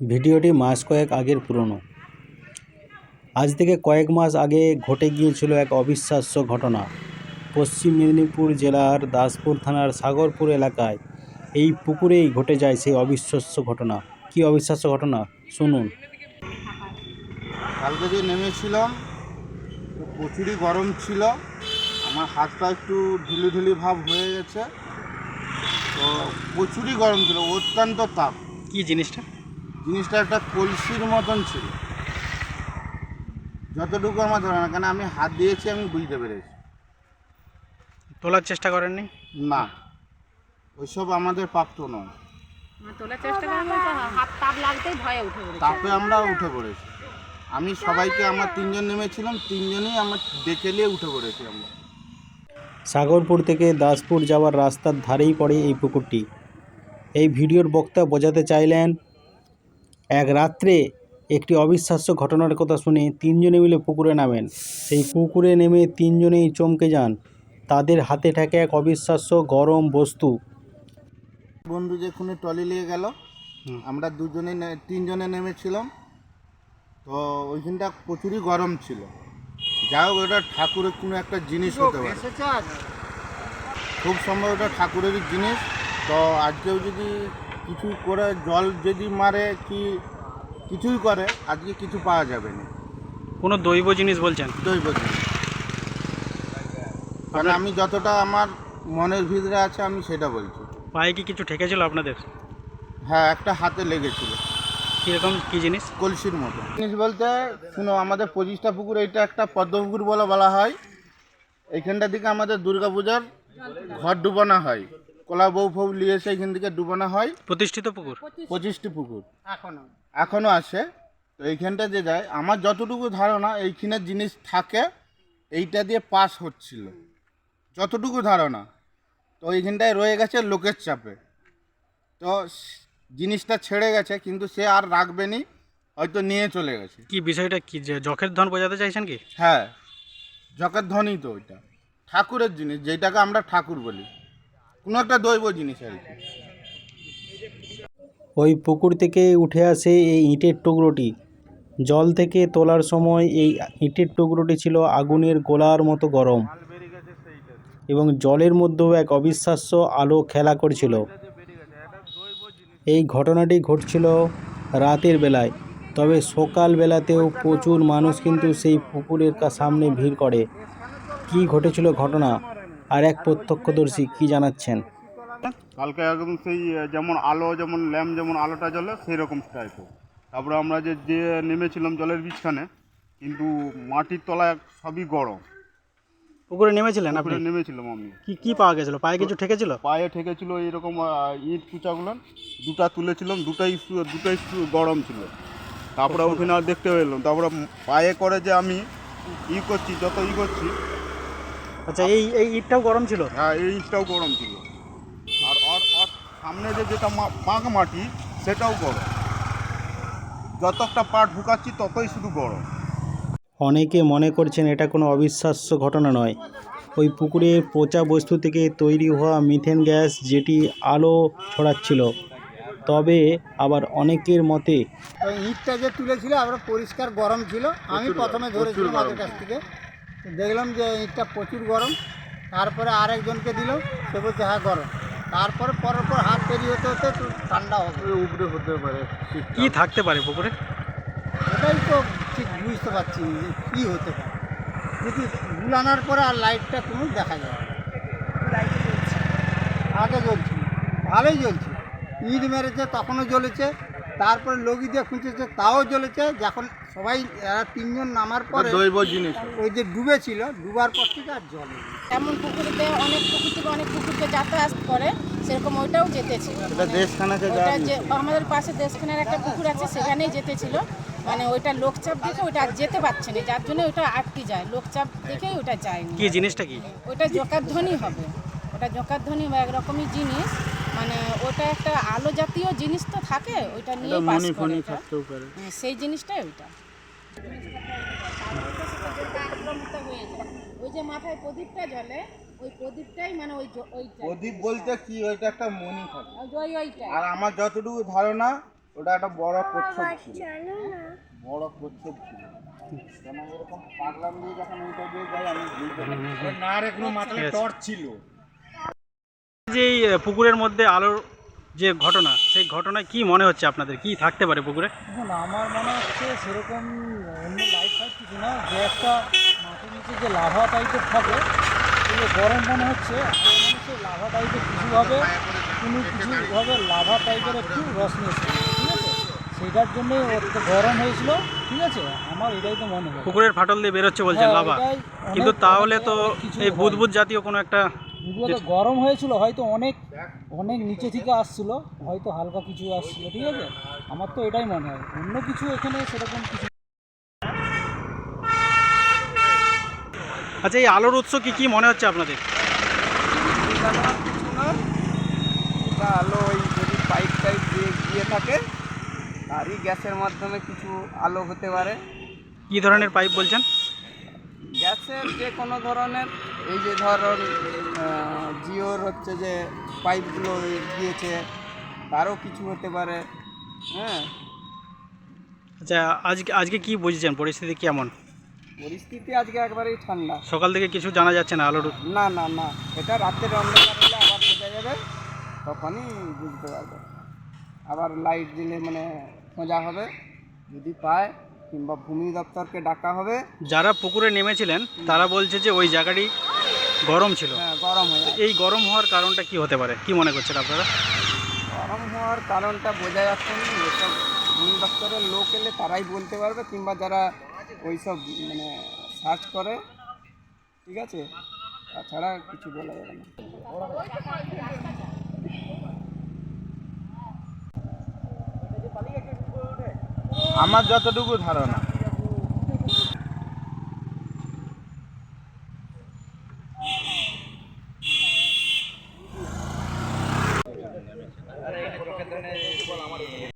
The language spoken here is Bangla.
ভিডিওটি মাস কয়েক আগের পুরনো। আজ থেকে কয়েক মাস আগে ঘটে গিয়েছিল এক অবিশ্বাস্য ঘটনা। পশ্চিম মেদিনীপুর জেলার দাসপুর থানার সাগরপুর এলাকায় এই পুকুরেই ঘটে যায় সেই অবিশ্বাস্য ঘটনা। কী অবিশ্বাস্য ঘটনা? শুনুন। কালকে যে নেমেছিলাম তো প্রচুরই গরম ছিল। আমার হাতটা একটু ঢিলি ঢিলি ভাব হয়ে গেছে। তো প্রচুরই গরম ছিল অত্যন্ত তাপ। কি জিনিসটা? জিনিসটা একটা কলসির মতন ছিল। যতটুকু আমার ধরে না কেন আমি হাত দিয়েছি আমি বুঝতে পেরেছি। তোলার চেষ্টা করেননি? না। ওইসব আমাদের প্রাপ্ত নয়। তোলার চেষ্টা করেন বলতে হাত তাপ লাগতেই ভয়ে উঠে পড়েছে। তাপে আমরা উঠে পড়েছি। আমি সবাইকে আমার তিনজন নেমেছিলাম তিনজনই আমার ডেকে নিয়ে উঠে পড়েছি আমরা। সাগরপুর থেকে দাসপুর যাওয়ার রাস্তার ধারেই পড়ে এই পুকুরটি। এই ভিডিওর বক্তা বোঝাতে চাইলেন এক রাত্রে একটি অবিশ্বাস্য ঘটনার কথা শুনে তিনজনে মিলে পুকুরে নামেন। সেই পুকুরে নেমে তিনজনেই চমকে যান। তাদের হাতে থাকে এক অবিশ্বাস্য গরম বস্তু। বন্ধু যে খুনে টলি নিয়ে গেল। আমরা দুজনে নে- তিনজনে নেমেছিলাম। তো ওইখানটা প্রচুরই গরম ছিল। যা হোক ওটা ঠাকুরের কোনো একটা জিনিস হতে পারে। খুব সম্ভব ওটা ঠাকুরেরই জিনিস। তো আজকেও যদি কিছু করে জল যদি মারে কি কিছুই করে আজকে কিছু পাওয়া যাবে না। কোনো দৈব জিনিস বলছেন? দৈব জিনিস। কারণ আমি যতটা আমার মনের ভিতরে আছে আমি সেটা বলছি। পায়ে কি কিছু ঠেকেছিল আপনাদের? হ্যাঁ একটা হাতে লেগেছিল। কীরকম কী জিনিস? কলসির মতো। জিনিস বলতে শুনো আমাদের পঁচিশটা পুকুর এটা একটা পদ্ম পুকুর বলে বলা হয়। এইখানটা দিকে আমাদের দুর্গাপূজার ঘর ডুবানো হয়। কলা বউ ফৌ নিয়ে এসে এখান থেকে ডুবানো হয়। প্রতিষ্ঠিত পুকুর? পঁচিশটি পুকুর। এখনও। এখনও আছে। তো এইখানটা যে যায় আমার যতটুকু ধারণা এইখানের জিনিস থাকে এইটা দিয়ে পাস হচ্ছিল। যতটুকু ধারণা। তো এইখানটায় রয়ে গেছে লোকের চাপে। তো জিনিসটা ছেড়ে গেছে কিন্তু সে আর রাখবে নি হয়তো নিয়ে চলে গেছে। কি বিষয়টা কি? যে যখের ধন বোঝাতে চাইছেন কি? হ্যাঁ জগৎ ধনই তো ওইটা। ঠাকুরের জিনিস যেটাকে আমরা ঠাকুর বলি। কোনো একটা দৈব জিনিস আর কি। ওই পুকুর থেকে উঠে আসে এই ইঁটের টুকরোটি। জল থেকে তোলার সময় এই ইটের টুকরোটি ছিল আগুনের গোলার মতো গরম এবং জলের মধ্যেও এক অবিশ্বাস্য আলো খেলা করছিল। এই ঘটনাটি ঘটছিল রাতের বেলায়, তবে সকাল বেলাতেও প্রচুর মানুষ কিন্তু সেই পুকুরের সামনে ভিড় করে। কি ঘটেছিল ঘটনা? আর এক প্রত্যক্ষদর্শী কি জানাচ্ছেন? কালকে একদম সেই যেমন আলো যেমন ল্যাম্প যেমন আলোটা জ্বলে সেই রকম টাইপের তারপরে আমরা যে যে নেমেছিলাম জলের বিছখানে কিন্তু মাটির তলায় সবই গরম। পুকুরে নেমেছিলেন আপনি? নেমেছিলাম আমি। কি কি পাওয়া গেছিল? পায়ে কিছু ঠেকেছিল? পায়ে ঠেকেছিল এইরকম আহ, ইট কুচাগুলো। দুটা তুলেছিলাম দুটাই দুটাই গরম ছিল। তারপরে ওখানে আর দেখতে পেলাম তারপরে পায়ে করে যে আমি ই করছি যত ই করছি আচ্ছা এই এই ইটটাও গরম ছিল? হ্যাঁ এই ইটটাও গরম ছিল। আর ওর ওর সামনে যে যেটা মা- পাঁক মাটি সেটাও গরম। যতটা পা ঢুকাচ্ছি ততই শুধু গরম। অনেকে মনে করছেন এটা কোনো অবিশ্বাস্য ঘটনা নয়। ওই পুকুরে পচা বস্তু থেকে তৈরি হওয়া মিথেন গ্যাস যেটি আলো ছড়াচ্ছিল। তবে আবার অনেকের মতে ওই ইটটা যে তুলেছিল আবার পরিষ্কার গরম ছিল। আমি প্রথমে ধরেছিলাম ওদের কাছ থেকে। দেখলাম যে ইটটা প্রচুর গরম তারপরে আরেকজনকে দিল সে বলছে হ্যাঁ গরম। তারপরে পরের পর হাত তৈরি হতে হতে একটু ঠান্ডা হবে। উপরে হতে পারে কি থাকতে পারে পুকুরে? এটাই তো ঠিক বুঝতে পারছি যে কী হতে পারে। যদি গুলানোর পরে আর লাইটটা কোনো দেখা যায়। আগে জ্বলছে ভালোই জ্বলছে ইট মেরেছে তখনও জ্বলেছে তারপরে লগি দিয়ে খুঁজেছে তাও জ্বলেছে যখন সবাই এরা তিনজন নামার পরে দৈব জিনিস। ওই যে ডুবেছিল ডুবার পর থেকে আর জলে এমন পুকুরিতে অনেক পুকুর থেকে অনেক পুকুরকে যাতায়াত করে সেরকম ওইটাও যেতেছিল ওইটা যে আমাদের পাশে দেশখানের একটা পুকুর আছে সেখানেই যেতেছিল মানে ওইটা লোকচাপ দেখে ওইটা আর যেতে পারছে না যার জন্য ওইটা আটকে যায়। লোকচাপ দেখেই ওটা যায় কি জিনিসটা কি? ওইটা জোকারধ্বনি হবে। ওটা জোকারধ্বনি বা একরকমই জিনিস। মানে ওটা একটা আলো জাতীয় জিনিস তো থাকে ওইটা নিয়ে পাস করে। হ্যাঁ, সেই জিনিসটাই ওইটা। ওই যে মাথায় প্রদীপটা জ্বলে ওই প্রদীপটাই মানে ওই ওইটা প্রদীপ বলতে কি ওইটা একটা মনি থাকে ওই- ওই ওইটা। আর আমার যতটুকু ধারণা ওটা একটা বড় প্রচ্ছদ ছিল। বড় প্রচ্ছদ ছিল। কেন এরকম পাগলাম দিয়ে যখন ওইটা দিয়ে যায় আমি বুঝতে পারি না। রে কোনো মাথায় টর্চ ছিল। যে এই পুকুরের মধ্যে আলোর যে ঘটনা সেই ঘটনায় কি মনে হচ্ছে আপনাদের? কি থাকতে পারে পুকুরে? দেখুন আমার মনে হচ্ছে সেরকম অন্য লাইট ফাইট কিছু না যে একটা মাটির নিচে যে লাভা টাইপের থাকে এই গরম মনে হচ্ছে আমার মনে হচ্ছে লাভা টাইপের কিছুভাবে কোনো কিছুভাবে লাভা টাইপের একটু রশ্মি এসেছিল ঠিক আছে? সেইটার জন্যই ওর গরম হয়েছিল ঠিক আছে? আমার এটাই তো মনে হয়। পুকুরের ফাটল দিয়ে বেরোচ্ছে বলছেন হ্যাঁ, লাভা। কিন্তু তাহলে তো এই। বুদবুদ জাতীয় কোনো একটা তো গরম হয়েছিল হয়তো অনেক অনেক নিচে থেকে আসছিল হয়তো হালকা কিছু আসছিল ঠিক আছে? আমার তো এটাই মনে হয়। অন্য কিছু এখানে সেরকম কিছু আচ্ছা এই আলোর উৎস কি কি মনে হচ্ছে আপনাদের? এটা আলো ওই যদি পাইপ টাইপ দিয়ে গিয়ে থাকে তারই গ্যাসের মাধ্যমে কিছু আলো হতে পারে। কি ধরনের পাইপ বলছেন? গ্যাসের যে কোনো ধরনের এই যে ধরুন জিওর হচ্ছে যে পাইপগুলো গিয়েছে তারও কিছু হতে পারে হ্যাঁ। আচ্ছা আজকে আজকে কি বুঝছেন? পরিস্থিতি কেমন? পরিস্থিতি আজকে একবারেই ঠান্ডা। সকাল থেকে কিছু জানা যাচ্ছে না আলোর না না না এটা রাতের অন্ধকার হলে আবার বোঝা যাবে তখনই বুঝতে পারবে। আবার লাইট দিলে মানে খোঁজা হবে যদি পায়। কিংবা ভূমি দপ্তরকে ডাকা হবে। যারা পুকুরে নেমেছিলেন তারা বলছে যে ওই জায়গাটি গরম ছিল। হ্যাঁ গরম হয়ে এই গরম হওয়ার কারণটা কি হতে পারে? কি মনে করছেন আপনারা? গরম হওয়ার কারণটা বোঝা যাচ্ছে না। এসব ভূমি দপ্তরের লোক এলে তারাই বলতে পারবে কিংবা যারা ওইসব মানে সার্চ করে ঠিক আছে? তাছাড়া কিছু বলা যাবে না। আমার যতটুকু ধারণা।